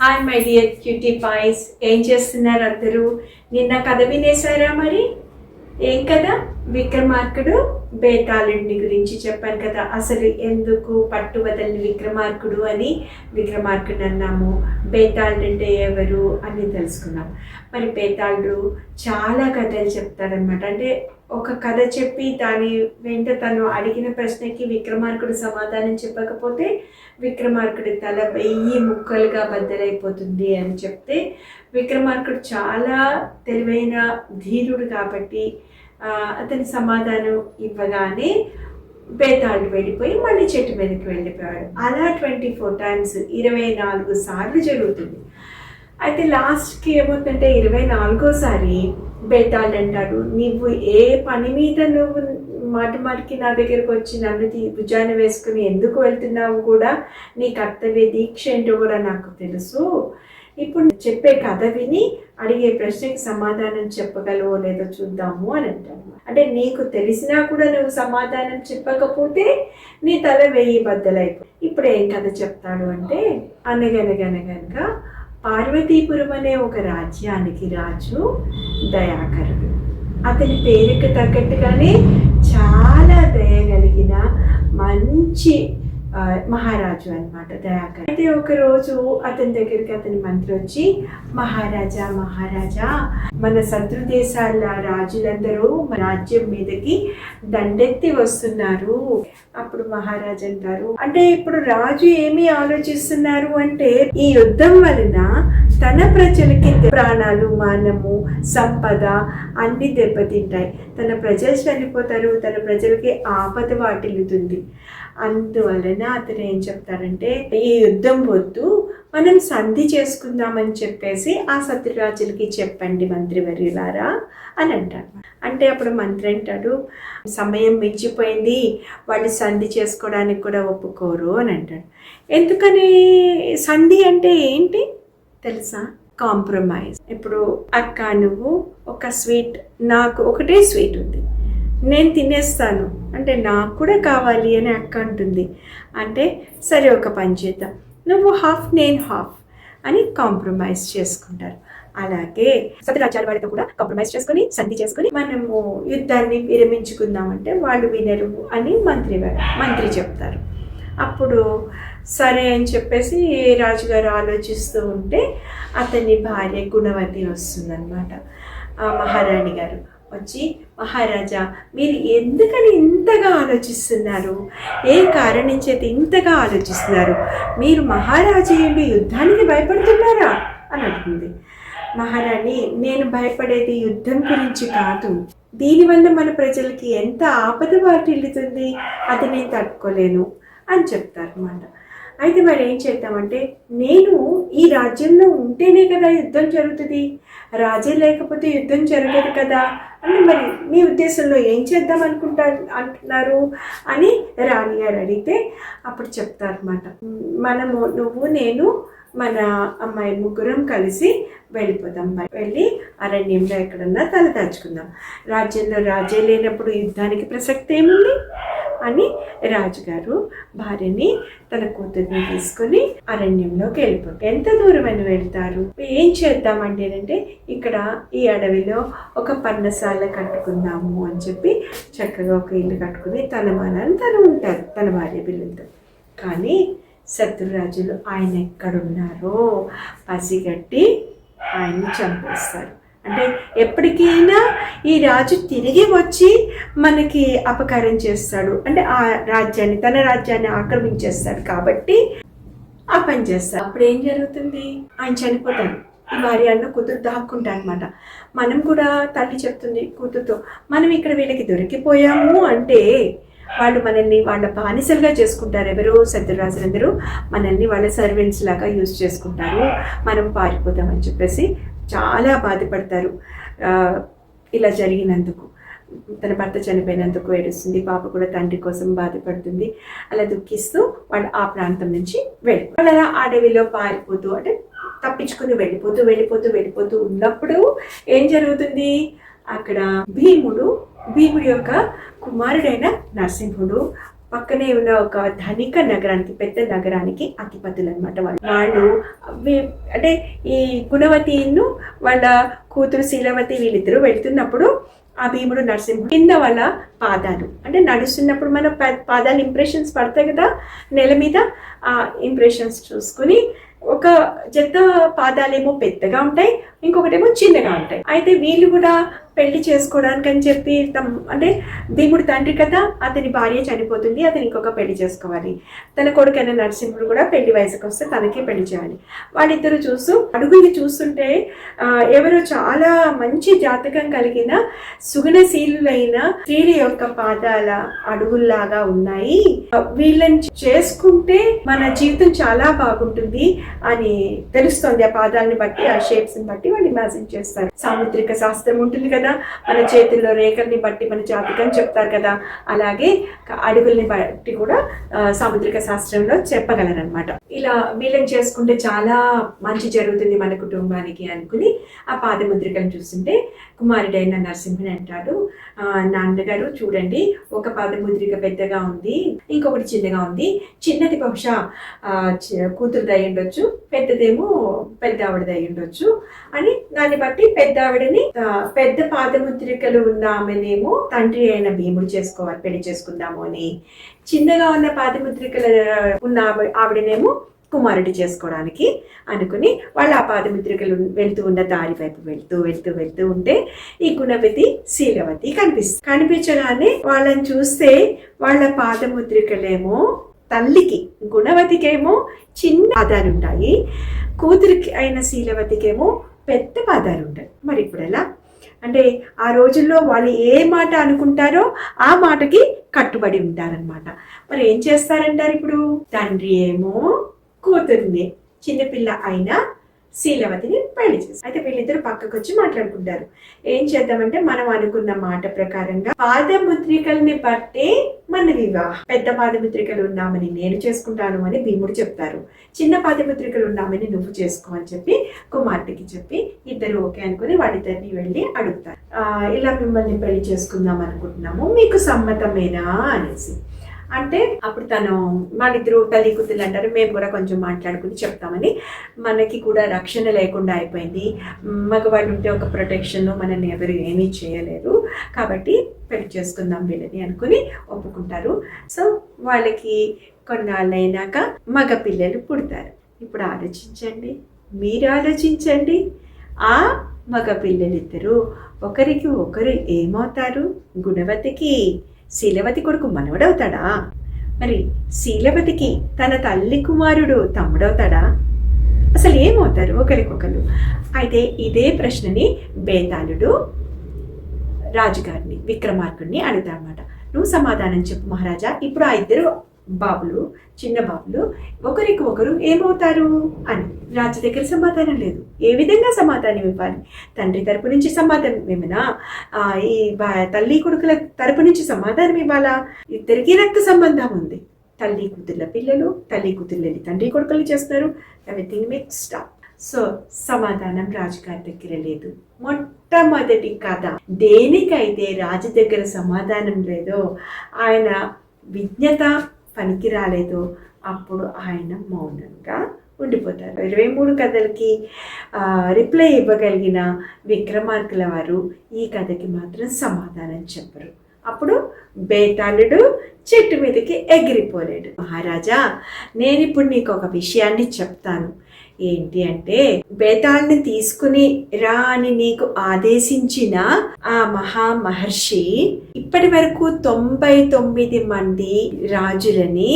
Hi my dear cutie pies ఏం చేస్తున్నారు అందరూ? నిన్న కథ వినేశారా మరి? ఏం కదా విక్రమార్కుడు బేతాళుడిని గురించి చెప్పాను కదా. అసలు ఎందుకు పట్టు వదలని విక్రమార్కుడు అని విక్రమార్కుడు అన్నాము. బేతాళుడు అంటే ఎవరు అని తెలుసుకున్నాం. మరి బేతాళుడు చాలా కథలు చెప్తాడనమాట అంటే ఒక కథ చెప్పి దాని వెంట తను అడిగిన ప్రశ్నకి విక్రమార్కుడు సమాధానం చెప్పకపోతే విక్రమార్కుడి తల వెయ్యి ముక్కలుగా బద్దలైపోతుంది అని చెప్తే విక్రమార్కుడు చాలా తెలివైన ధీరుడు కాబట్టి అతని సమాధానం ఇవ్వగానే బేతాళుడు వెళ్ళిపోయి మళ్ళీ చెట్టు మీదకి వెళ్ళిపోయాడు. అలా ట్వంటీ ఫోర్ టైమ్స్ ఇరవై నాలుగు సార్లు జరుగుతుంది. అయితే లాస్ట్కి ఏమవుతుందంటే ఇరవై నాలుగోసారి బేతాళుడు అంటాడు నువ్వు ఏ పని మీద నువ్వు మాట మాటికి నా దగ్గరకు వచ్చి నన్ను భుజాన్ని భుజాన వేసుకుని ఎందుకు వెళ్తున్నావు కూడా నీ కర్తవ్య దీక్ష ఏంటో కూడా నాకు తెలుసు. ఇప్పుడు చెప్పే కథ విని అడిగే ప్రశ్నకి సమాధానం చెప్పగలవో లేదో చూద్దాము అని అంటాను అంటే నీకు తెలిసినా కూడా నువ్వు సమాధానం చెప్పకపోతే నీ తల వెయ్యి బద్దలైపో. ఇప్పుడు ఏం కథ చెప్తాడు అంటే అనగనగనగనగా పార్వతీపురం అనే ఒక రాజ్యానికి రాజు దయాకరుడు. అతని పేరుకు తగ్గట్టుగానే చాలా దయగలిగిన మంచి మహారాజు అన్నమాట దయాకర్. అయితే ఒక రోజు అతని దగ్గరికి అతని మంత్రి వచ్చి మహారాజా మహారాజా మన శత్రు దేశాల రాజులందరూ రాజ్యం మీదకి దండెత్తి వస్తున్నారు. అప్పుడు మహారాజు అంటారు అంటే ఇప్పుడు రాజు ఏమి ఆలోచిస్తున్నారు అంటే ఈ యుద్ధం వలన తన ప్రజలకి ప్రాణాలు మానము సంపద అన్ని దెబ్బతింటాయి. తన ప్రజలు చనిపోతారు తన ప్రజలకి ఆపద వాటిల్లుతుంది. అందువలన అతను ఏం చెప్తారంటే ఈ యుద్ధం వద్దు మనం సంధి చేసుకుందామని చెప్పేసి ఆ సత్యరాజులకి చెప్పండి మంత్రివర్యులారా అని అంటారు. అంటే అప్పుడు మంత్రి అంటాడు సమయం మించిపోయింది వాళ్ళు సంధి చేసుకోవడానికి కూడా ఒప్పుకోరు అని అంటాడు. ఎందుకని? సంధి అంటే ఏంటి? తెలుసా? కాంప్రమైజ్. ఇప్పుడు అక్క నువ్వు ఒక స్వీట్ నాకు ఒకటే స్వీట్ ఉంది. నేను తినేస్తాను. అంటే నాకు కూడా కావాలి అని అక్క అంటుంది. అంటే సరే ఒక పని చేద్దాం. నువ్వు హాఫ్ నేను హాఫ్ అని కాంప్రమైజ్ చేసుకుంటారు. అలాగే సత్యరాజ్యాల వారితో కూడా కాంప్రమైజ్ చేసుకొని సంధి చేసుకొని మనము యుద్ధాన్ని విరమించుకుందామంటే వాళ్ళు వినరు అని మంత్రి మంత్రి చెప్తారు. అప్పుడు సరే అని చెప్పేసి రాజుగారు ఆలోచిస్తూ ఉంటే అతని భార్య గుణవతి వస్తుందన్నమాట. మహారాణి గారు. వచ్చి మహారాజా మీరు ఎందుకని ఇంతగా ఆలోచిస్తున్నారు? ఏ కారణం చేత ఇంతగా ఆలోచిస్తున్నారు? మీరు మహారాజయుడు యుద్ధానికి భయపడుతున్నారా? అని అంటుంది మహారాణి నేను భయపడేది యుద్ధం గురించి కాదు. దీనివల్ల మన ప్రజలకి ఎంత ఆపద వాటిల్లుతుంది అది నేను తట్టుకోలేను అని చెప్తారు అన్నమాట అయితే మరి ఏం చేద్దామంటే నేను ఈ రాజ్యంలో ఉంటేనే కదా యుద్ధం జరుగుతుంది. రాజే లేకపోతే యుద్ధం జరగదు కదా? అంటే మరి మీ ఉద్దేశంలో ఏం చేద్దాం అనుకుంటా అంటున్నారు? అని రాణి గారు అడిగితే అప్పుడు చెప్తారన్నమాట. మనము నువ్వు నేను మన అమ్మాయి ముగ్గురం కలిసి వెళ్ళిపోదాం. అమ్మాయి వెళ్ళి అరణ్యంలో ఎక్కడన్నా తల దాచుకుందాం. రాజ్యంలో రాజే లేనప్పుడు యుద్ధానికి ప్రసక్తి ఏముంది? అని రాజుగారు భార్యని తన కూతుర్ని తీసుకొని అరణ్యంలోకి వెళ్ళిపోతారు ఎంత దూరం అని వెళ్తారు? ఏం చేద్దామండి అంటే ఇక్కడ ఈ అడవిలో ఒక పర్ణశాల కట్టుకుందాము అని చెప్పి చక్కగా ఒక ఇల్లు కట్టుకుని తన మానాన్ని తను ఉంటారు తన భార్య పిల్లలతో. కానీ శత్రురాజులు ఆయన ఎక్కడున్నారో పసిగట్టి ఆయన్ని చంపేస్తారు. అంటే ఎప్పటికైనా ఈ రాజు తిరిగి వచ్చి మనకి అపకారం చేస్తాడు. అంటే ఆ రాజ్యాన్ని తన రాజ్యాన్ని ఆక్రమించేస్తాడు కాబట్టి ఆ పని చేస్తాడు. అప్పుడు ఏం జరుగుతుంది? ఆయన చనిపోతాడు. ఈ భార్య అన్న కూతురు దాక్కుంటా అనమాట మనం కూడా తల్లి చెప్తుంది కూతురుతో మనం ఇక్కడ వీళ్ళకి దొరికిపోయాము అంటే వాళ్ళు మనల్ని వాళ్ళ బానిసలుగా చేసుకుంటారు ఎవరు? శత్రురాజులందరూ మనల్ని వాళ్ళ సర్వెంట్స్ లాగా యూజ్ చేసుకుంటారు. మనం పారిపోతామని చెప్పేసి చాలా బాధపడతారు. ఇలా జరిగినందుకు తన భర్త చనిపోయినందుకు ఏడుస్తుంది పాప కూడా తండ్రి కోసం బాధపడుతుంది. అలా దుఃఖిస్తూ వాళ్ళు ఆ ప్రాంతం నుంచి వెళ్ళి అలా అడవిలో పారిపోతూ అంటే తప్పించుకుని వెళ్ళిపోతూ వెళ్ళిపోతూ వెళ్ళిపోతూ ఉన్నప్పుడు ఏం జరుగుతుంది? అక్కడ భీముడు భీముడి యొక్క కుమారుడైన నరసింహుడు పక్కనే ఉన్న ఒక ధనిక నగరానికి పెద్ద నగరానికి అధిపతులు అనమాట వాళ్ళు వాళ్ళు అంటే ఈ గుణవతిను వాళ్ళ కూతురు శీలవతి వీళ్ళిద్దరూ వెళ్తున్నప్పుడు ఆ భీముడు నరసింహుడు కింద వాళ్ళ పాదాలు. అంటే నడుస్తున్నప్పుడు మన పాదాలు ఇంప్రెషన్స్ పడతాయి కదా? నెల మీద ఆ ఇంప్రెషన్స్ చూసుకుని ఒక జత పాదాలేమో పెద్దగా ఉంటాయి ఇంకొకటేమో చిన్నగా ఉంటాయి. అయితే వీళ్ళు కూడా పెళ్ళి చేసుకోవడానికి అని చెప్పి తమ్ అంటే భీముడి తండ్రి కదా అతని భార్య చనిపోతుంది అతని ఇంకొక పెళ్ళి చేసుకోవాలి. తన కొడుకైన నరసింహుడు కూడా పెళ్ళి వయసుకు వస్తే తనకే పెళ్ళి చేయాలి. వాళ్ళిద్దరు చూస్తూ అడుగుని చూస్తుంటే ఎవరో చాలా మంచి జాతకం కలిగిన సుగుణశీలులైన స్త్రీల యొక్క పాదాల అడుగుల్లాగా ఉన్నాయి. వీళ్ళని చేసుకుంటే మన జీవితం చాలా బాగుంటుంది అని తెలుస్తోంది. ఆ పాదాలని బట్టి ఆ షేప్స్ని బట్టి వాళ్ళు ఇమాజిన్ చేస్తారు. సాముద్రిక శాస్త్రం ఉంటుంది కదా మన చేతుల్లో రేఖల్ని బట్టి మన జాతకం చెప్తారు కదా. అలాగే అడుగుల్ని బట్టి కూడా సాముద్రిక శాస్త్రంలో చెప్పగలరనమాట ఇలా వీళ్ళని చేసుకుంటే చాలా మంచి జరుగుతుంది మన కుటుంబానికి అనుకుని ఆ పాదముద్రికను చూస్తుంటే కుమారుడైన నరసింహుని అంటాడు. "ఆ, నాన్నగారు చూడండి ఒక పాదముద్రిక పెద్దగా ఉంది ఇంకొకటి చిన్నగా ఉంది. చిన్నది బహుశా ఆ, చి- కూతురుది అయి ఉండొచ్చు పెద్దదేమో పెద్ద ఆవిడది అయి ఉండొచ్చు అని దాన్ని బట్టి పెద్ద ఆవిడని పెద్ద పాదముద్రికలు ఉన్న ఆమెనేమో తండ్రి అయిన భీముడు చేసుకోవాలి పెళ్ళి చేసుకుందాము అని చిన్నగా ఉన్న పాదముద్రికలు ఉన్న ఆవిడనేమో కుమారుడి చేసుకోవడానికి అనుకుని వాళ్ళు ఆ పాదముద్రికలు వెళ్తూ ఉన్న దారి వైపు వెళ్తూ వెళ్తూ వెళ్తూ ఉంటే ఈ గుణవతి శీలవతి కనిపిస్తుంది కనిపించగానే వాళ్ళని చూస్తే వాళ్ళ పాదముద్రికలేమో తల్లికి గుణవతికేమో చిన్న పాదాలు ఉంటాయి కూతురికి అయిన శీలవతికేమో పెద్ద పాదాలు ఉంటాయి మరి ఇప్పుడు ఎలా అంటే ఆ రోజుల్లో వాళ్ళు ఏ మాట అనుకుంటారో ఆ మాటకి కట్టుబడి ఉంటారనమాట మరి ఏం చేస్తారంటారు ఇప్పుడు? తండ్రి ఏమో కూతుర్నే చిన్నపిల్ల అయినా శీలవతిని పెళ్ళి చేస్తారు అయితే వీళ్ళిద్దరు పక్కకు వచ్చి మాట్లాడుకుంటారు. ఏం చేద్దామంటే మనం అనుకున్న మాట ప్రకారంగా పాదముద్రికల్ని బట్టే మన వివాహం. పెద్ద పాదముద్రికలు ఉన్నామని నేను చేసుకుంటాను అని భీముడు చెప్తారు. చిన్న పాదముద్రికలు ఉన్నామని నువ్వు చేసుకో అని చెప్పి కుమార్తెకి చెప్పి ఇద్దరు ఓకే అనుకుని వాడిద్దరిని వెళ్ళి అడుగుతారు. ఇలా మిమ్మల్ని పెళ్ళి చేసుకుందాం అనుకుంటున్నాము. మీకు సమ్మతమేనా? అనేసి. అంటే అప్పుడు తను వాళ్ళిద్దరు తల్లి కూతురు అంటారు మేము కూడా కొంచెం మాట్లాడుకుని చెప్తామని. మనకి కూడా రక్షణ లేకుండా అయిపోయింది. మగవాళ్ళు ఉంటే ఒక ప్రొటెక్షన్ మనల్ని ఎవరు ఏమీ చేయలేరు. కాబట్టి పెళ్ళి చేసుకుందాం వీళ్ళని అనుకుని ఒప్పుకుంటారు. సో వాళ్ళకి కొన్నాళ్ళు అయినాక మగ పిల్లలు పుడతారు. ఇప్పుడు ఆలోచించండి. మీరు ఆలోచించండి. ఆ మగ పిల్లలిద్దరూ ఒకరికి ఒకరు ఏమవుతారు? గుణవతికి శీలవతి కొడుకు మనవడవుతాడా? మరి శీలవతికి తన తల్లి కుమారుడు తమ్ముడవుతాడా? అసలు ఏమవుతారు ఒకరికొకరు? అయితే ఇదే ప్రశ్నని బేతాళుడు రాజుగారిని విక్రమార్కుడిని అడుగుతాడనమాట నువ్వు సమాధానం చెప్పు మహారాజా. ఇప్పుడు ఆ ఇద్దరు బాబులు చిన్న బాబులు ఒకరికి ఒకరు ఏమవుతారు అని. రాజు దగ్గర సమాధానం లేదు. ఏ విధంగా సమాధానం ఇవ్వాలి? తండ్రి తరపు నుంచి సమాధానం ఏమైనా ఈ బా- తల్లి కొడుకుల తరపు నుంచి సమాధానం ఇవ్వాలా? ఇద్దరికీ రక్త సంబంధం ఉంది. తల్లి కూతుర్ల పిల్లలు తల్లి కూతుర్లని తండ్రి కొడుకులు చేస్తారు. ఎవ్రీథింగ్ మిక్స్డ్ అప్ సో సమాధానం రాజుగారి దగ్గర లేదు. మొట్టమొదటి కథ. దేనికైతే రాజు దగ్గర సమాధానం లేదో ఆయన విజ్ఞత పనికి రాలేదో. అప్పుడు ఆయన మౌనంగా ఉండిపోతారు. ఇరవై మూడు కథలకి రిప్లై ఇవ్వగలిగిన విక్రమార్కుల వారు ఈ కథకి మాత్రం సమాధానం చెప్పరు. అప్పుడు బేతాళుడు చెట్టు మీదకి ఎగిరిపోలేడు. మహారాజా నేను ఇప్పుడు నీకు ఒక విషయాన్ని చెప్తాను. ఏంటి అంటే వేదాన్ని తీసుకుని రా అని నీకు ఆదేశించిన ఆ మహా మహర్షి ఇప్పటి వరకు తొంభై తొమ్మిది మంది రాజులని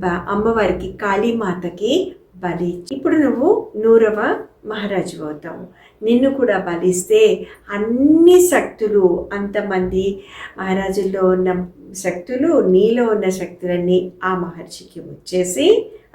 బ- అమ్మవారికి కాళీమాతకి బలి ఇప్పుడు నువ్వు నూరవ మహారాజు అవుతావు. నిన్ను కూడా బలిస్తే అన్ని శక్తులు అంతమంది మహారాజుల్లో ఉన్న శక్తులు నీలో ఉన్న శక్తులన్నీ ఆ మహర్షికి వచ్చేసి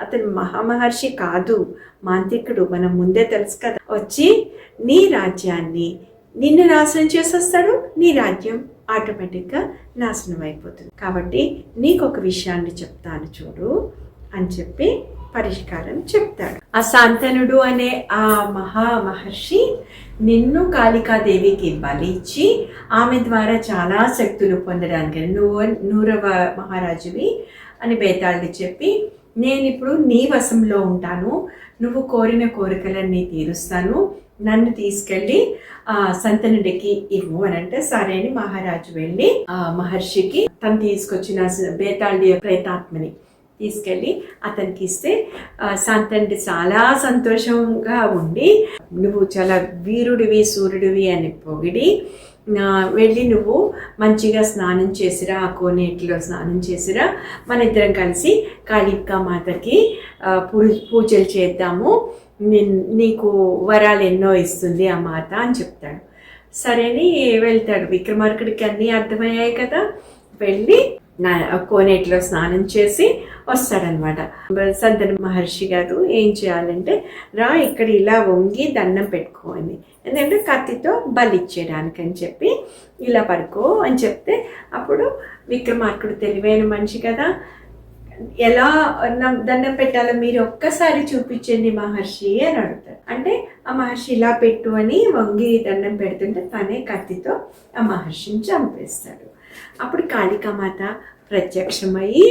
అతను మహామహర్షి కాదు మాంత్రికుడు. మనం ముందే తెలుసు కదా. వచ్చి నీ రాజ్యాన్ని నిన్ను నాశనం చేసేస్తాడు నీ రాజ్యం ఆటోమేటిక్గా నాశనం అయిపోతుంది. కాబట్టి నీకు ఒక విషయాన్ని చెప్తాను చూడు అని చెప్పి పరిష్కారం చెప్తాడు. ఆ శాంతనుడు అనే ఆ మహా మహర్షి నిన్ను కాళికాదేవికి బలిచ్చి ఆమె ద్వారా చాలా శక్తులు పొందడానికి నువ్వు నూరవ మహారాజువి అని బేతాళుడు చెప్పి నేను ఇప్పుడు నీ వశంలో ఉంటాను. నువ్వు కోరిన కోరికలన్నీ తీరుస్తాను. నన్ను తీసుకెళ్ళి ఆ సంతనుడికి ఇవ్వు అని అంటే సరే అని మహారాజు వెళ్ళి ఆ మహర్షికి తను తీసుకొచ్చిన బేతాళి ప్రేతాత్మని తీసుకెళ్ళి అతనికి ఇస్తే సంతండి చాలా సంతోషంగా ఉండి నువ్వు చాలా వీరుడివి సూర్యుడివి అని పొగిడి వెళ్ళి నువ్వు మంచిగా స్నానం చేసిరా ఆ కోనేటిలో స్నానం చేసిరా. మన ఇద్దరం కలిసి కాళికా మాతకి పూ- పూజలు చేద్దాము. నీకు వరాలు ఎన్నో ఇస్తుంది ఆ మాత అని చెప్తాడు. సరేని వెళ్తాడు. విక్రమార్కుడికి అన్నీ అర్థమయ్యాయి కదా. వెళ్ళి నా కోనేటిలో స్నానం చేసి వస్తాడనమాట. సంతన మహర్షి గారు ఏం చేయాలంటే రా ఇక్కడ ఇలా వంగి దండం పెట్టుకో అని ఎందుకంటే కత్తితో బలిచ్చేయడానికి అని చెప్పి ఇలా పడుకో అని చెప్తే అప్పుడు విక్రమార్కుడు తెలివైన మనిషి కదా. ఎలా దండం పెట్టాలో మీరు ఒక్కసారి చూపించండి మహర్షి అని అడుగుతారు అంటే ఆ మహర్షి ఇలా పెట్టు అని వంగి దండం పెడుతుంటే తనే కత్తితో ఆ మహర్షిని చంపేస్తాడు. అప్పుడు కాళికామాత ప్రత్యక్షమయ్యి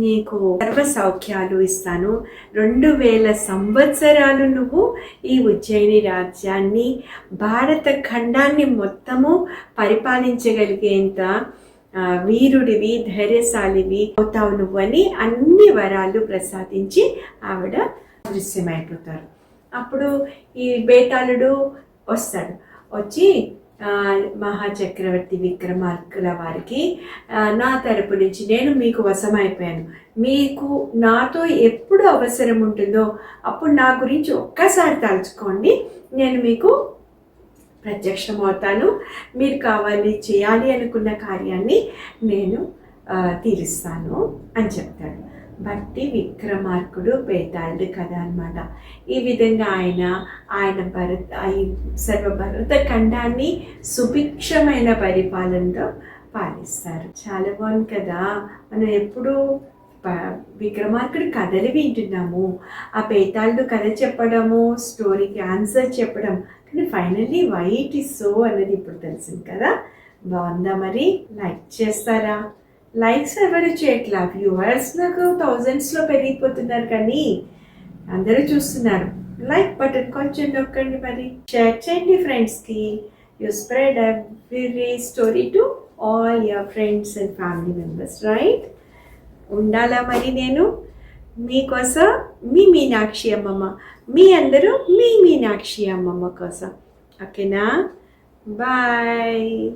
నీకు సర్వ సౌఖ్యాలు ఇస్తాను. రెండు వేల సంవత్సరాలు నువ్వు ఈ ఉజ్జయిని రాజ్యాన్ని భారత ఖండాన్ని మొత్తము పరిపాలించగలిగేంత వీరుడివి ధైర్యశాలివి అవుతావు నువ్వు అని అన్ని వరాలు ప్రసాదించి ఆవిడ దృశ్యమైపోతారు అప్పుడు ఈ బేతాళుడు వస్తాడు. వచ్చి మహాచక్రవర్తి విక్రమార్కుల వారికి నా తరపు నుంచి నేను మీకు వశమైపోయాను. మీకు నాతో ఎప్పుడు అవసరం ఉంటుందో అప్పుడు నా గురించి ఒక్కసారి తలుచుకోండి. నేను మీకు ప్రత్యక్షమవుతాను. మీరు కావాలి చేయాలి అనుకున్న కార్యాన్ని నేను తీరుస్తాను అని చెప్తాను బట్టి విక్రమార్కుడు బేతాళుడు కథ అన్నమాట ఈ విధంగా ఆయన ఆయన భరత ఈ సర్వ భరత ఖండాన్ని సుభిక్షమైన పరిపాలనతో పాలిస్తారు. చాలా బాగుంది కదా. మనం ఎప్పుడూ విక్రమార్కుడు కథలు వింటున్నాము. ఆ పేతాళుడు కథ చెప్పడము స్టోరీకి ఆన్సర్ చెప్పడం కానీ ఫైనల్లీ వైట్ ఇస్ సో అన్నది ఇప్పుడు తెలిసింది కదా. బాగుందా మరి? లైక్ చేస్తారా? లైక్స్ ఎవరు చేయట్లా? వ్యూవర్స్ నాకు థౌజండ్స్లో పెరిగిపోతున్నారు కానీ అందరూ చూస్తున్నారు. లైక్ బటన్ కొంచెం నొక్కండి మరి. షేర్ చేయండి ఫ్రెండ్స్కి you spread every story to all your friends and family members right ఉండాలా మరి నేను? మీకోసం మీ మీనాక్షి అమ్మమ్మ. మీ అందరూ మీ మీనాక్షి అమ్మమ్మ కోసం. ఓకేనా? బాయ్